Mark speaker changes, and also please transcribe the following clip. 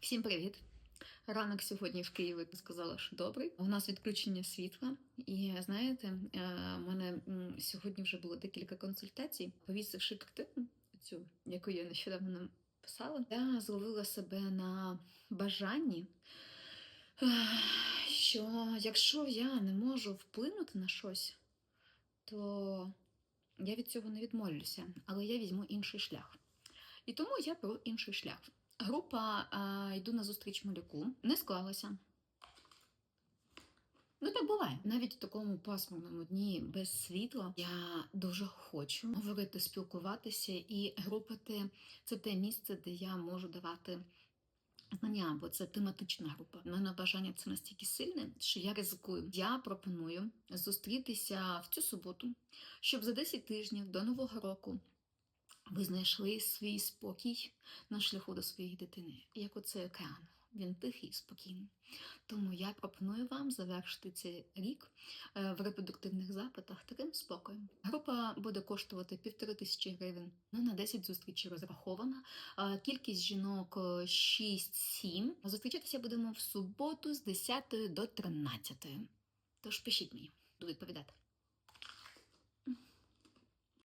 Speaker 1: Всім привіт! Ранок сьогодні в Києві сказала, що добрий. У нас відключення світла, і знаєте, е, у мене сьогодні вже було декілька консультацій. Повісивши картину, цю, яку я нещодавно написала, я зловила себе на бажанні, е, що якщо я не можу вплинути на щось, то я від цього не відмовлюся, але я візьму інший шлях. І тому я беру інший шлях. Група а, йду на зустріч малюку не склалася. Ну, так буває. Навіть у такому пасмурному дні без світла я дуже хочу говорити, спілкуватися, і група те- це те місце, де я можу давати знання, бо це тематична група. У мене бажання це настільки сильне, що я ризикую. Я пропоную зустрітися в цю суботу, щоб за 10 тижнів до Нового року ви знайшли свій спокій на шляху до своєї дитини, як оцей океан. Він тихий, спокійний. Тому я пропоную вам завершити цей рік е, в репродуктивних запитах таким спокоєм. Група буде коштувати півтори тисячі гривень. Ну, на 10 зустрічей розрахована. Е, Кількість жінок е, 6-7. Зустрічатися будемо в суботу з 10 до 13. Тож пишіть мені, буду відповідати.